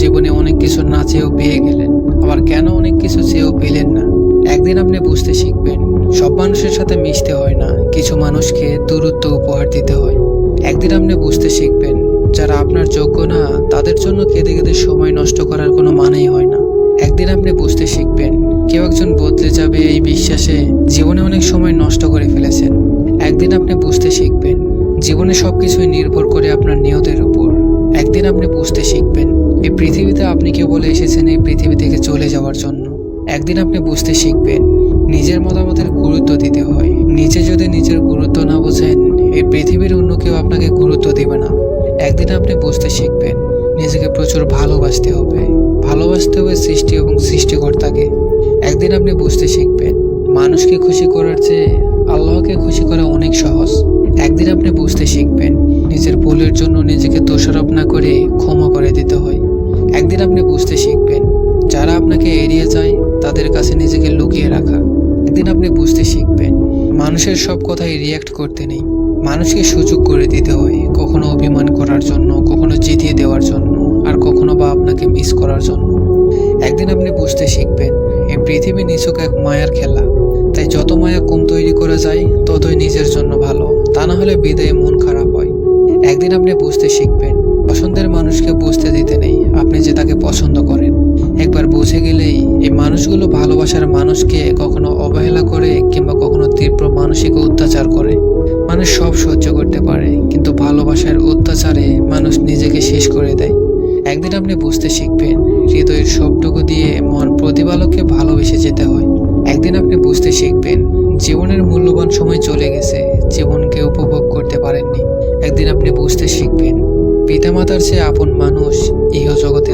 জীবনে অনেক কিছু না চেয়েও পেয়ে গেলেন। আবার কেন অনেক কিছু চেয়েও পেলেন না? একদিন আপনি বুঝতে শিখবেন, সব মানুষের সাথে মিশতে হয় না, কিছু মানুষকে দূরত্ব উপহার দিতে হয়। একদিন আপনি বুঝতে শিখবেন, যারা আপনার যোগ্য না, তাদের জন্য কেঁদে কেঁদে সময় নষ্ট করার কোনো মানেই হয় না। একদিন আপনি বুঝতে শিখবেন, কেউ একজন বদলে যাবে এই বিশ্বাসে জীবনে অনেক সময় নষ্ট করে ফেলেছেন। একদিন আপনি বুঝতে শিখবেন, জীবনে সবকিছুই নির্ভর করে আপনার নিয়তের উপর। একদিন আপনি বুঝতে শিখবেন পৃথিবীতে আপনি কেবল এসেছেন এই পৃথিবী থেকে চলে যাওয়ার জন্য। একদিন আপনি বুঝতে শিখবেন, নিজের মতামতের গুরুত্ব দিতে হয়। নিজে যদি নিজের গুরুত্ব না বোঝেন, এই পৃথিবীর অন্য কেউ আপনাকে গুরুত্ব দিবে না। একদিন আপনি বুঝতে শিখবেন, নিজেকে প্রচুর ভালোবাসতে হবে। ভালোবাসতে হবে সৃষ্টি এবং সৃষ্টিকর্তাকে। একদিন আপনি বুঝতে শিখবেন, মানুষকে খুশি করার চেয়ে আল্লাহকে খুশি করা অনেক সহজ। একদিন আপনি বুঝতে শিখবেন, নিজের ভুলের জন্য নিজেকে দোষারোপ না করে একদিন আপনি বুঝতে শিখবেন, যারা আপনাকে এড়িয়ে যায়, তাদের কাছে নিজেকে লুকিয়ে রাখা। একদিন আপনি বুঝতে শিখবেন, মানুষের সব কথাই রিয়াক্ট করতে নেই। মানুষকে সুযোগ করে দিতে হয়, কখনো অভিমান করার জন্য, কখনো জিতিয়ে দেওয়ার জন্য, আর কখনো বা আপনাকে মিস করার জন্য। একদিন আপনি বুঝতে শিখবেন এই পৃথিবী নিছক এক মায়ার খেলা। তাই যত মায়া কম তৈরি করা যায়, ততই নিজের জন্য ভালো, তা না হলে বিদায়ে মন খারাপ হয়। একদিন আপনি বুঝতে শিখবেন পছন্দের মানুষকে বুঝতে দিতে নেই, আপনি যে বুঝে গেলেই এই মানুষগুলো ভালোবাসার মানুষকে কখনো অবহেলা করে কিংবা কখনো তীব্র মানসিক অত্যাচার করে। মানুষ সব সহ্য করতে পারে, কিন্তু ভালোবাসার অত্যাচারে মানুষ নিজেকে শেষ করে দেয়। একদিন আপনি বুঝতে শিখবেন, হৃদয়ের সবটুকু দিয়ে মন প্রতিপালককে ভালোবেসে যেতে হয়। একদিন আপনি বুঝতে শিখবেন, জীবনের মূল্যবান সময় চলে গেছে, জীবনকে উপভোগ করতে পারেননি। একদিন আপনি বুঝতে শিখবেন, পিতামাতার চেয়ে আপন মানুষ ইহ জগতে